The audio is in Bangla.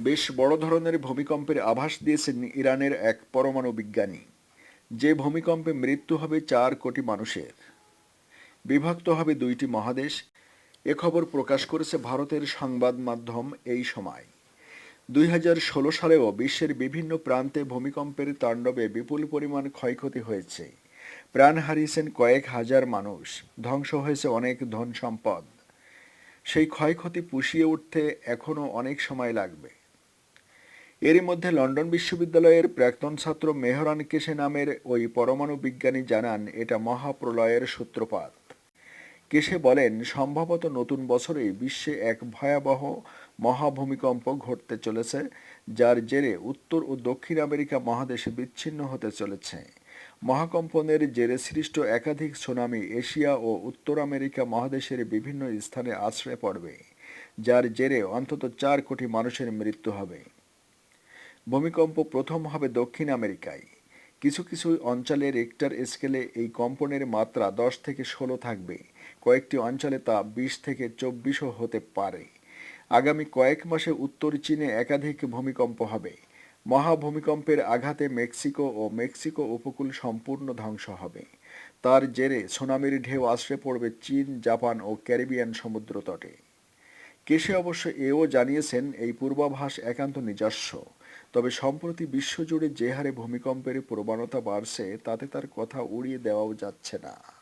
বেশ বড় ধরনের ভূমিকম্পের আভাস দিয়েছেন ইরানের এক পরমাণু বিজ্ঞানী। যে ভূমিকম্পে মৃত্যু হবে চার কোটি মানুষের। বিভক্ত হবে দুইটি মহাদেশ। এ খবর প্রকাশ করেছে ভারতের সংবাদ মাধ্যম এই সময়। দুই হাজার ষোলো সালেও বিশ্বের বিভিন্ন প্রান্তে ভূমিকম্পের তাণ্ডবে বিপুল পরিমাণ ক্ষয়ক্ষতি হয়েছে। প্রাণ হারিয়েছেন কয়েক হাজার মানুষ। ধ্বংস হয়েছে অনেক ধন সম্পদ। সেই ক্ষয়ক্ষতি পুষিয়ে উঠতে এখনও অনেক সময় লাগবে। এরই মধ্যে লন্ডন বিশ্ববিদ্যালয়ের প্রাক্তন ছাত্র মেহরান কেশে নামের ওই পরমাণু বিজ্ঞানী জানান এটা মহাপ্রলয়ের সূত্রপাত। কেশে বলেন, সম্ভবত নতুন বছরেই বিশ্বে এক ভয়াবহ মহাভূমিকম্প ঘটতে চলেছে, যার জেরে উত্তর ও দক্ষিণ আমেরিকা মহাদেশে বিচ্ছিন্ন হতে চলেছে। মহাকম্পনের জেরে সৃষ্ট একাধিক সুনামি এশিয়া ও উত্তর আমেরিকা মহাদেশের বিভিন্ন স্থানে আশ্রয় পড়বে, যার জেরে অন্তত চার কোটি মানুষের মৃত্যু হবে। ভূমিকম্প প্রথম হবে দক্ষিণ আমেরিকায়। কিছু কিছু অঞ্চলে রেক্টার স্কেলে এই কম্পনের মাত্রা দশ থেকে ষোলো থাকবে। কয়েকটি অঞ্চলে তা বিশ থেকে চব্বিশও হতে পারে। আগামী কয়েক মাসে উত্তর চীনে একাধিক ভূমিকম্প হবে। মহাভূমিকম্পের আঘাতে মেক্সিকো ও মেক্সিকো উপকূল সম্পূর্ণ ধ্বংস হবে। তার জেরে সুনামির ঢেউ আশ্রয় পড়বে চীন, জাপান ও ক্যারিবিয়ান সমুদ্র তটে কেশে অবশ্য এও জানিয়েছেন, এই পূর্বাভাস একান্ত নিজস্ব। তবে সম্প্রতি বিশ্বজুড়ে যে হারে ভূমিকম্পের প্রবণতা বাড়ছে, তাতে তার কথা উড়িয়ে দেওয়াও যাচ্ছে না।